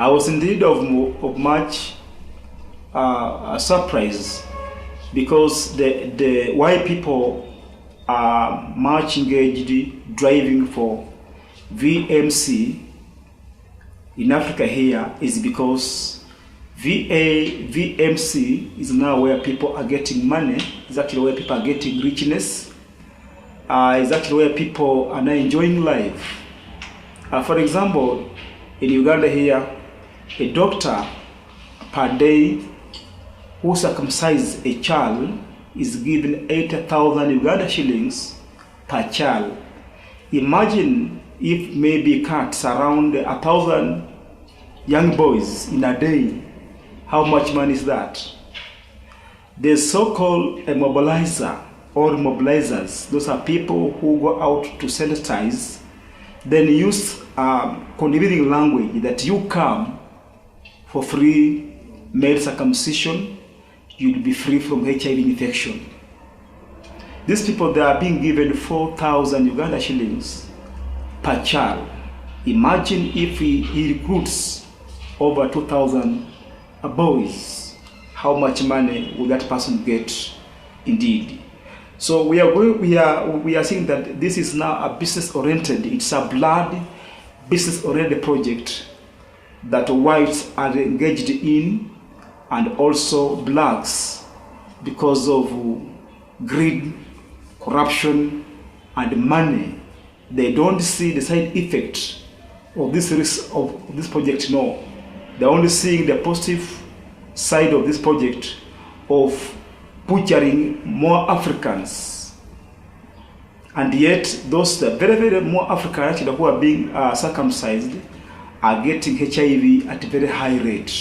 I was indeed of, of much uh, surprise because the, the why people are much engaged driving for VMC in Africa here is because VA VMC is now where people are getting money. Is actually where people are getting richness. Uh, is actually where people are now enjoying life. Uh, for example, in Uganda here, a doctor per day who circumcises a child is given 80,000 Uganda shillings per child. Imagine if maybe cuts around a thousand young boys in a day. How much money is that? The so-called mobilizer or mobilizers, those are people who go out to sensitize, then use um, convenient language that you come for free male circumcision, you'll be free from HIV infection. These people they are being given 4,000 Uganda shillings per child. Imagine if he, he recruits over 2,000 boys, how much money will that person get indeed? So we are going, we are we are seeing that this is now a business oriented. It's a blood business oriented project that whites are engaged in, and also blacks because of greed, corruption, and money. They don't see the side effect of this risk of this project. No, they're only seeing the positive side of this project of butchering more Africans. And yet, those the very, very more Africans actually who are being uh, circumcised are getting HIV at a very high rate.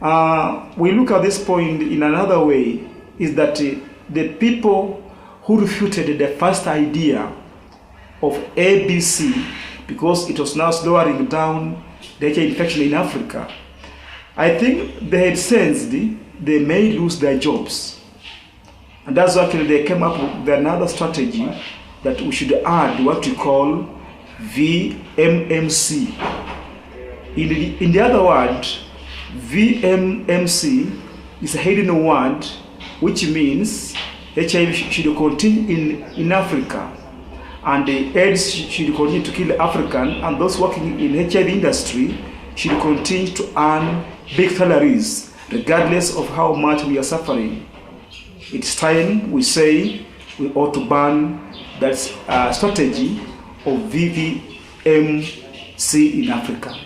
Uh, we look at this point in another way is that uh, the people who refuted the first idea of ABC because it was now slowing down the HIV infection in Africa, I think they had sensed they may lose their jobs. And that's why they came up with another strategy that we should add what we call VMMC. In the, in the other word, VMMC is a hidden word which means HIV should continue in, in Africa and the AIDS should continue to kill African and those working in HIV industry should continue to earn big salaries regardless of how much we are suffering. It's time we say we ought to ban that uh, strategy of VVMC in Africa.